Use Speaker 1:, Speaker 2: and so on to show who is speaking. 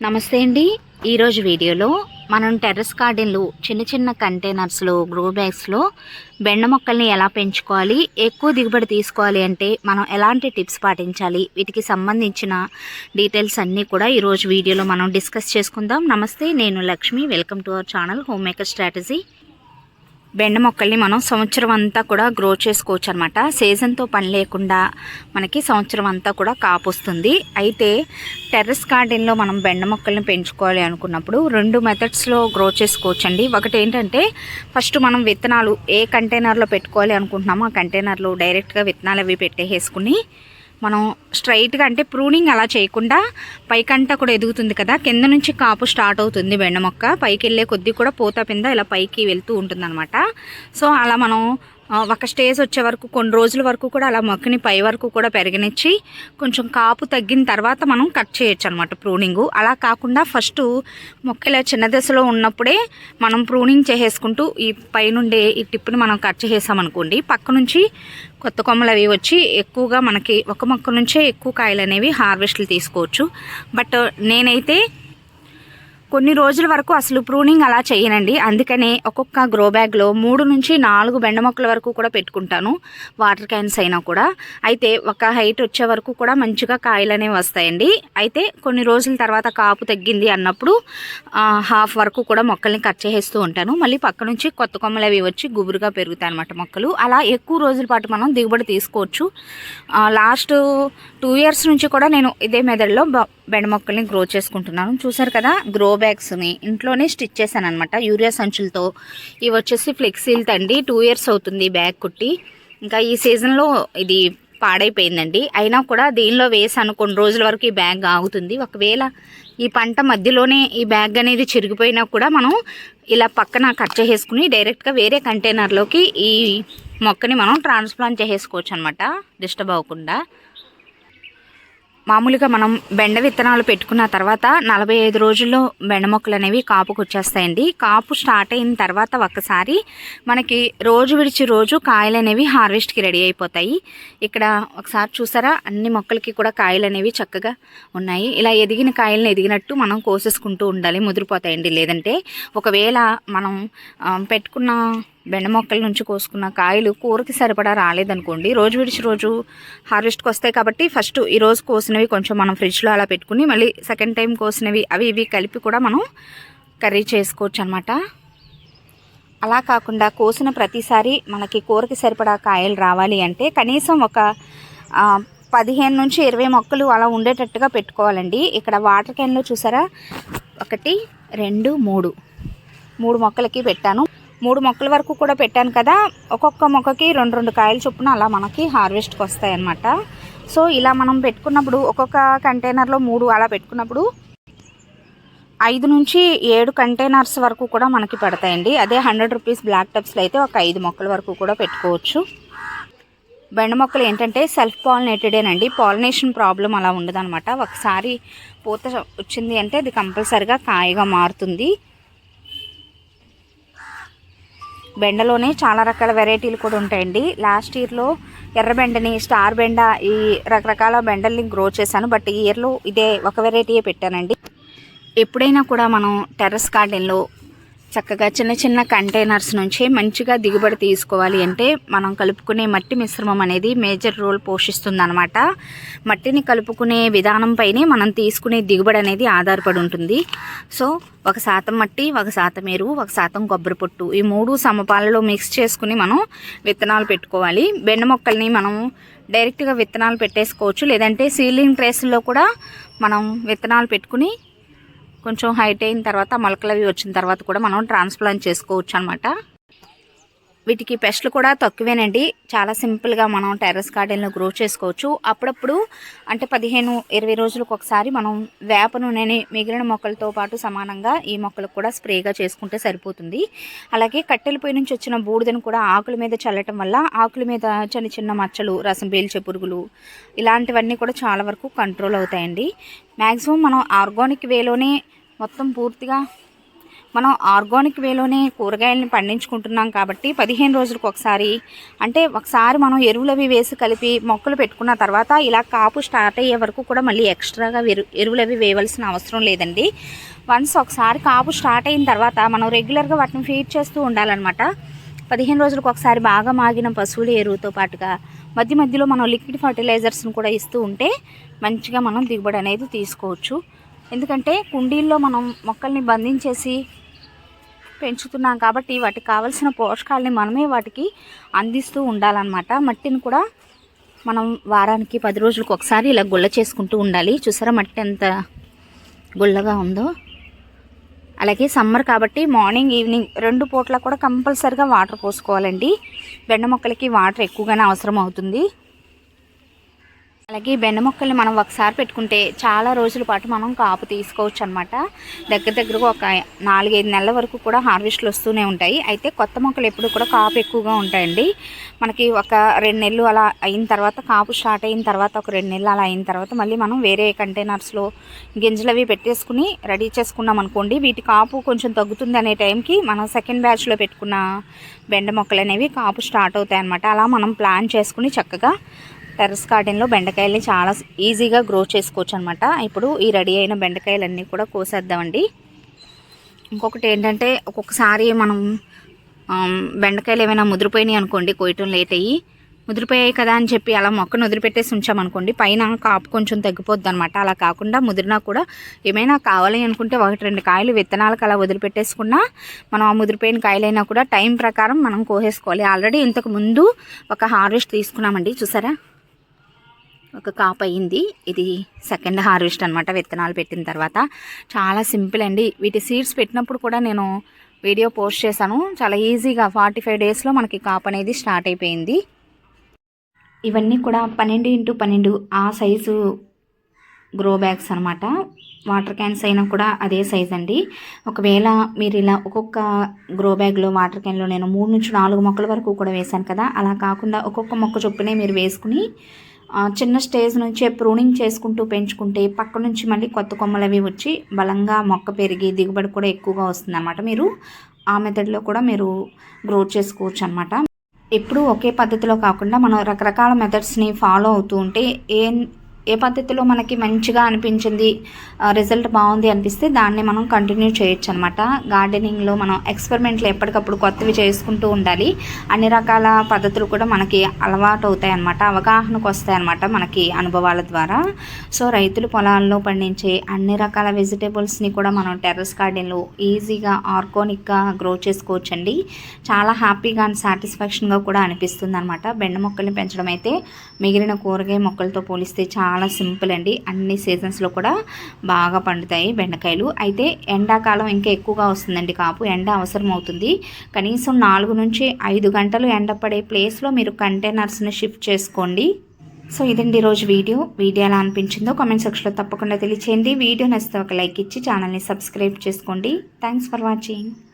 Speaker 1: నమస్తే అండి. ఈరోజు వీడియోలో మనం టెర్రస్ గార్డెన్లు చిన్న చిన్న కంటైనర్స్లో గ్రో బ్యాగ్స్లో బెండ మొక్కల్ని ఎలా పెంచుకోవాలి ఎక్కువ దిగుబడి తీసుకోవాలి అంటే మనం ఎలాంటి టిప్స్ పాటించాలి వీటికి సంబంధించిన డీటెయిల్స్ అన్నీ కూడా ఈరోజు వీడియోలో మనం డిస్కస్ చేసుకుందాం. నమస్తే నేను Lakshmi. Welcome to our channel homemaker strategy. బెండ మొక్కల్ని మనం సంవత్సరం అంతా కూడా గ్రో చేసుకోవచ్చు అనమాట సీజన్తో పని లేకుండా మనకి సంవత్సరం అంతా కూడా కాపు వస్తుంది. అయితే టెర్రస్ గార్డెన్లో మనం బెండ మొక్కల్ని పెంచుకోవాలి అనుకున్నప్పుడు రెండు మెథడ్స్లో గ్రో చేసుకోవచ్చు అండి ఒకటి ఏంటంటే ఫస్ట్ మనం విత్తనాలు ఏ కంటైనర్లో పెట్టుకోవాలి అనుకుంటున్నామో ఆ కంటైనర్లో డైరెక్ట్గా విత్తనాలు అవి పెట్టేసుకుని మనం స్ట్రైట్గా అంటే ప్రూనింగ్ అలా చేయకుండా పైకంట కూడా ఎదుగుతుంది కదా కింద నుంచి కాపు స్టార్ట్ అవుతుంది బెండ మొక్క. పైకి వెళ్ళే కొద్దీ కూడా పూత పింద ఇలా పైకి వెళ్తూ ఉంటుంది సో అలా మనం ఒక స్టేజ్ వచ్చే వరకు కొన్ని రోజుల వరకు కూడా అలా మొక్కని పై వరకు కూడా పెరగనిచ్చి కొంచెం కాపు తగ్గిన తర్వాత మనం కట్ చేయొచ్చు అనమాట ప్రూనింగ్. అలా కాకుండా ఫస్ట్ మొక్క ఇలా చిన్న దశలో ఉన్నప్పుడే మనం ప్రూనింగ్ చేసేసుకుంటూ ఈ పైనుండే ఈ టిప్ని మనం కట్ చేసామనుకోండి పక్క నుంచి కొత్త కొమ్మలు అవి వచ్చి ఎక్కువగా మనకి ఒక మొక్క నుంచే ఎక్కువ కాయలు అనేవి హార్వెస్ట్లు తీసుకోవచ్చు. బట్ నేనైతే కొన్ని రోజుల వరకు అసలు ప్రూనింగ్ అలా చేయనండి. అందుకనే ఒక్కొక్క గ్రో బ్యాగ్లో మూడు నుంచి నాలుగు బెండ మొక్కల వరకు కూడా పెట్టుకుంటాను. వాటర్ క్యాన్స్ అయినా కూడా. అయితే ఒక హైట్ వచ్చే వరకు కూడా మంచిగా కాయలు అనేవి వస్తాయండి. అయితే కొన్ని రోజుల తర్వాత కాపు తగ్గింది అన్నప్పుడు హాఫ్ వరకు కూడా మొక్కల్ని కట్ చేసేస్తూ ఉంటాను. మళ్ళీ పక్క నుంచి కొత్త కొమ్మలు అవి వచ్చి గుబురుగా పెరుగుతాయి అన్నమాట మొక్కలు. అలా ఎక్కువ రోజుల పాటు మనం దిగుబడి తీసుకోవచ్చు. లాస్ట్ టూ ఇయర్స్ నుంచి కూడా నేను ఇదే మెదడులో బ- బెండ మొక్కల్ని గ్రో చేసుకుంటున్నాను. చూసారు కదా గ్రో బ్యాగ్స్ని ఇంట్లోనే స్టిచ్ చేశాను అనమాట యూరియా సంచులతో. ఇవి వచ్చేసి ఫ్లెక్సీలతో తండి. టూ ఇయర్స్ అవుతుంది బ్యాగ్ కుట్టి. ఇంకా ఈ సీజన్లో ఇది పాడైపోయిందండి. అయినా కూడా దీనిలో వేసాను కొన్ని రోజుల వరకు ఈ బ్యాగ్ ఆగుతుంది. ఒకవేళ ఈ పంట మధ్యలోనే ఈ బ్యాగ్ అనేది చిరిగిపోయినా కూడా మనం ఇలా పక్కన కట్ చేసేసుకుని డైరెక్ట్గా వేరే కంటైనర్లోకి ఈ మొక్కని మనం ట్రాన్స్ప్లాంట్ చేసేసుకోవచ్చు అనమాట డిస్టర్బ్ అవ్వకుండా. మామూలుగా మనం బెండ విత్తనాలు పెట్టుకున్న తర్వాత నలభై ఐదు రోజుల్లో బెండ మొక్కలు అనేవి కాపుకు వచ్చేస్తాయండి కాపు స్టార్ట్ అయిన తర్వాత ఒక్కసారి మనకి రోజు విడిచి రోజు కాయలు అనేవి హార్వెస్ట్కి రెడీ అయిపోతాయి. ఇక్కడ ఒకసారి చూసారా? అన్ని మొక్కలకి కూడా కాయలు అనేవి చక్కగా ఉన్నాయి. ఇలా ఎదిగిన కాయలను ఎదిగినట్టు మనం కోసేసుకుంటూ ఉండాలి. ముదిరిపోతాయండి. లేదంటే ఒకవేళ మనం పెట్టుకున్న బెండ మొక్కల నుంచి కోసుకున్న కాయలు కూరకి సరిపడా రాలేదనుకోండి రోజు విడిచి రోజు హార్వెస్ట్కి వస్తాయి కాబట్టి ఫస్ట్ ఈరోజు కోసినవి కొంచెం మనం ఫ్రిడ్జ్లో అలా పెట్టుకుని మళ్ళీ సెకండ్ టైం కోసినవి అవి ఇవి కలిపి కూడా మనం కర్రీ చేసుకోవచ్చు అనమాట అలా కాకుండా కోసిన ప్రతిసారి మనకి కూరకి సరిపడా కాయలు రావాలి అంటే కనీసం ఒక పదిహేను నుంచి ఇరవై మొక్కలు అలా ఉండేటట్టుగా పెట్టుకోవాలండి. ఇక్కడ వాటర్ క్యాన్లో చూసారా? ఒకటి రెండు మూడు. మూడు మొక్కలకి పెట్టాను. మూడు మొక్కల వరకు కూడా పెట్టాను కదా. ఒక్కొక్క మొక్కకి రెండు రెండు కాయలు చొప్పున అలా మనకి హార్వెస్ట్కి వస్తాయి అన్నమాట సో ఇలా మనం పెట్టుకున్నప్పుడు ఒక్కొక్క కంటైనర్లో మూడు అలా పెట్టుకున్నప్పుడు ఐదు నుంచి ఏడు కంటైనర్స్ వరకు కూడా మనకి పడతాయండి. అదే హండ్రెడ్ రూపీస్ బ్లాక్ టబ్స్లో అయితే ఒక ఐదు మొక్కల వరకు కూడా పెట్టుకోవచ్చు. బెండ మొక్కలు ఏంటంటే సెల్ఫ్ పాలినేటెడేనండి పాలినేషన్ ప్రాబ్లం అలా ఉండదన్నమాట. ఒకసారి పూత వచ్చింది అంటే అది కంపల్సరిగా కాయగా మారుతుంది. బెండలోనే చాలా రకాల వెరైటీలు కూడా ఉంటాయండి. లాస్ట్ ఇయర్లో ఎర్ర బెండని స్టార్ బెండ ఈ రకరకాల బెండల్ని గ్రో చేశాను. బట్ ఈ ఇయర్లో ఇదే ఒక వెరైటీయే పెట్టానండి. ఎప్పుడైనా కూడా మనం టెర్రస్ గార్డెన్లో చక్కగా చిన్న చిన్న కంటైనర్స్ నుంచి మంచిగా దిగుబడి తీసుకోవాలి అంటే మనం కలుపుకునే మట్టి మిశ్రమం అనేది మేజర్ రోల్ పోషిస్తుంది అనమాట మట్టిని కలుపుకునే విధానంపైనే మనం తీసుకునే దిగుబడి అనేది ఆధారపడి ఉంటుంది. సో ఒక శాతం మట్టి ఒక శాతం ఎరువు ఒక శాతం కొబ్బరి పొట్టు ఈ మూడు సమపాలలో మిక్స్ చేసుకుని మనం విత్తనాలు పెట్టుకోవాలి. బెండ మొక్కల్ని మనం డైరెక్ట్గా విత్తనాలు పెట్టేసుకోవచ్చు. లేదంటే సీలింగ్ ట్రేస్లో కూడా మనం విత్తనాలు పెట్టుకుని కొంచెం హైట్ అయిన తర్వాత మొలకలు అవి వచ్చిన తర్వాత కూడా మనం ట్రాన్స్ప్లాంట్ చేసుకోవచ్చు అనమాట వీటికి పెస్ట్లు కూడా తక్కువేనండి. చాలా సింపుల్గా మనం టెర్రస్ గార్డెన్లో గ్రో చేసుకోవచ్చు. అప్పుడప్పుడు అంటే పదిహేను ఇరవై రోజులకు ఒకసారి మనం వేప నూనెని మిగిలిన మొక్కలతో పాటు సమానంగా ఈ మొక్కలకు కూడా స్ప్రేగా చేసుకుంటే సరిపోతుంది. అలాగే కట్టెలపై నుంచి వచ్చిన బూడిదను కూడా ఆకుల మీద చల్లటం వల్ల ఆకుల మీద చిన్న చిన్న మచ్చలు రసం పీల్చే పురుగులు ఇలాంటివన్నీ కూడా చాలా వరకు కంట్రోల్ అవుతాయండి. మ్యాక్సిమం మనం ఆర్గానిక్ వేలోనే మొత్తం పూర్తిగా మనం ఆర్గానిక్ వేలోనే కూరగాయలని పండించుకుంటున్నాం కాబట్టి పదిహేను రోజులకు ఒకసారి అంటే ఒకసారి మనం ఎరువులు అవి వేసి కలిపి మొక్కలు పెట్టుకున్న తర్వాత ఇలా కాపు స్టార్ట్ అయ్యే వరకు కూడా మళ్ళీ ఎక్స్ట్రాగా ఎరువులు అవి వేయవలసిన అవసరం లేదండి. వన్స్ ఒకసారి కాపు స్టార్ట్ అయిన తర్వాత మనం రెగ్యులర్గా వాటిని ఫీడ్ చేస్తూ ఉండాలన్నమాట. పదిహేను రోజులకు ఒకసారి బాగా మాగిన పశువుల ఎరువుతో పాటుగా మధ్య మధ్యలో మనం లిక్విడ్ ఫర్టిలైజర్స్ని కూడా ఇస్తూ ఉంటే మంచిగా మనం దిగుబడి అనేది తీసుకోవచ్చు. ఎందుకంటే కుండీల్లో మనం మొక్కల్ని బంధించేసి పెంచుతున్నాం కాబట్టి వాటికి కావాల్సిన పోషకాలని మనమే వాటికి అందిస్తూ ఉండాలన్నమాట. మట్టిని కూడా మనం వారానికి పది రోజులకు ఒకసారి ఇలా గుల్ల చేసుకుంటూ ఉండాలి. చూసారా మట్టి ఎంత గుల్లగా ఉందో? అలాగే సమ్మర్ కాబట్టి మార్నింగ్ ఈవినింగ్ రెండు పూట్ల కూడా కంపల్సరిగా వాటర్ పోసుకోవాలండి. బెండ మొక్కలకి వాటర్ ఎక్కువగానే అవసరం అవుతుంది. అలాగే బెండ మొక్కల్ని మనం ఒకసారి పెట్టుకుంటే చాలా రోజుల పాటు మనం కాపు తీసుకోవచ్చు అనమాట దగ్గర దగ్గరగా ఒక నాలుగైదు నెలల వరకు కూడా హార్వెస్ట్లు వస్తూనే ఉంటాయి. అయితే కొత్త మొక్కలు ఎప్పుడు కూడా కాపు ఎక్కువగా ఉంటాయండి. మనకి ఒక రెండు నెలలు అలా అయిన తర్వాత కాపు స్టార్ట్ అయిన తర్వాత ఒక రెండు నెలలు అలా అయిన తర్వాత మళ్ళీ మనం వేరే కంటైనర్స్లో గింజలు అవి పెట్టేసుకుని రెడీ చేసుకున్నాం అనుకోండి వీటి కాపు కొంచెం తగ్గుతుంది అనే టైంకి మనం సెకండ్ బ్యాచ్లో పెట్టుకున్న బెండ మొక్కలు అనేవి కాపు స్టార్ట్ అవుతాయి అనమాట అలా మనం ప్లాన్ చేసుకుని చక్కగా టెర్రస్ గార్డెన్లో బెండకాయల్ని చాలా ఈజీగా గ్రో చేసుకోవచ్చు అనమాట ఇప్పుడు ఈ రెడీ అయిన బెండకాయలన్నీ కూడా కోసేద్దామండి. ఇంకొకటి ఏంటంటే ఒక్కొక్కసారి మనం బెండకాయలు ఏమైనా ముదిరిపోయినాయి అనుకోండి కోయటం లేట్ అయ్యి ముదిరిపోయాయి కదా అని చెప్పి అలా మొక్కను వదిలిపెట్టేసి ఉంచామనుకోండి పైన కాపు కొంచెం తగ్గిపోద్ది అనమాట అలా కాకుండా ముదిరినా కూడా ఏమైనా కావాలి అనుకుంటే ఒకటి రెండు కాయలు విత్తనాలకు అలా వదిలిపెట్టేసుకున్నా మనం ఆ ముదిరిపోయిన కాయలైనా కూడా టైం ప్రకారం మనం కోసేసుకోవాలి. ఆల్రెడీ ఇంతకు ముందు ఒక హార్వెస్ట్ తీసుకున్నామండి చూసారా? ఒక కాప్ అయ్యింది. ఇది సెకండ్ హార్వెస్ట్ అనమాట విత్తనాలు పెట్టిన తర్వాత. చాలా సింపుల్ అండి. వీటి సీడ్స్ పెట్టినప్పుడు కూడా నేను వీడియో పోస్ట్ చేశాను. చాలా ఈజీగా ఫార్టీ ఫైవ్ డేస్లో మనకి కాప్ అనేది స్టార్ట్ అయిపోయింది. ఇవన్నీ కూడా పన్నెండు ఇంటూ పన్నెండు ఆ సైజు గ్రో బ్యాగ్స్ అనమాట వాటర్ క్యాన్స్ అయినా కూడా అదే సైజ్ అండి. ఒకవేళ మీరు ఇలా ఒక్కొక్క గ్రో బ్యాగ్లో వాటర్ క్యాన్లో నేను మూడు నుంచి నాలుగు మొక్కల వరకు కూడా వేశాను కదా. అలా కాకుండా ఒక్కొక్క మొక్క చొప్పునే మీరు వేసుకుని చిన్న స్టేజ్ నుంచే ప్రూనింగ్ చేసుకుంటూ పెంచుకుంటే పక్క నుంచి మళ్ళీ కొత్త కొమ్మలు అవి వచ్చి బలంగా మొక్క పెరిగి దిగుబడి కూడా ఎక్కువగా వస్తుంది అనమాట మీరు ఆ మెథడ్లో కూడా మీరు గ్రో చేసుకోవచ్చు అనమాట ఎప్పుడూ ఒకే పద్ధతిలో కాకుండా మనం రకరకాల మెథడ్స్ని ఫాలో అవుతూ ఉంటే ఏ ఏ పద్ధతిలో మనకి మంచిగా అనిపించింది రిజల్ట్ బాగుంది అనిపిస్తే దాన్ని మనం కంటిన్యూ చేయొచ్చు అనమాట గార్డెనింగ్లో మనం ఎక్స్పెరిమెంట్లు ఎప్పటికప్పుడు కొత్తవి చేసుకుంటూ ఉండాలి. అన్ని రకాల పద్ధతులు కూడా మనకి అలవాటు అవుతాయి అనమాట అవగాహనకు వస్తాయన్నమాట మనకి అనుభవాల ద్వారా. సో రైతులు పొలాల్లో పండించే అన్ని రకాల వెజిటేబుల్స్ని కూడా మనం టెర్రస్ గార్డెన్లో ఈజీగా ఆర్గానిక్గా గ్రో చేసుకోవచ్చండి. చాలా హ్యాపీగా అండ్ సాటిస్ఫాక్షన్గా కూడా అనిపిస్తుంది అనమాట బెండ మొక్కల్ని పెంచడం అయితే మిగిలిన కూరగాయ మొక్కలతో పోలిస్తే చాలా చాలా సింపుల్ అండి. అన్ని సీజన్స్లో కూడా బాగా పండుతాయి బెండకాయలు. అయితే ఎండాకాలం ఇంకా ఎక్కువగా వస్తుందండి కాపు. ఎండ అవసరం అవుతుంది కనీసం నాలుగు నుంచి ఐదు గంటలు ఎండ పడే ప్లేస్లో మీరు కంటైనర్స్ని షిఫ్ట్ చేసుకోండి. సో ఇదండి ఈరోజు వీడియో. వీడియో ఎలా అనిపించిందో కామెంట్ సెక్షన్లో తప్పకుండా తెలియచేయండి. వీడియో నచ్చితే ఒక లైక్ ఇచ్చి ఛానల్ని సబ్స్క్రైబ్ చేసుకోండి. Thanks for watching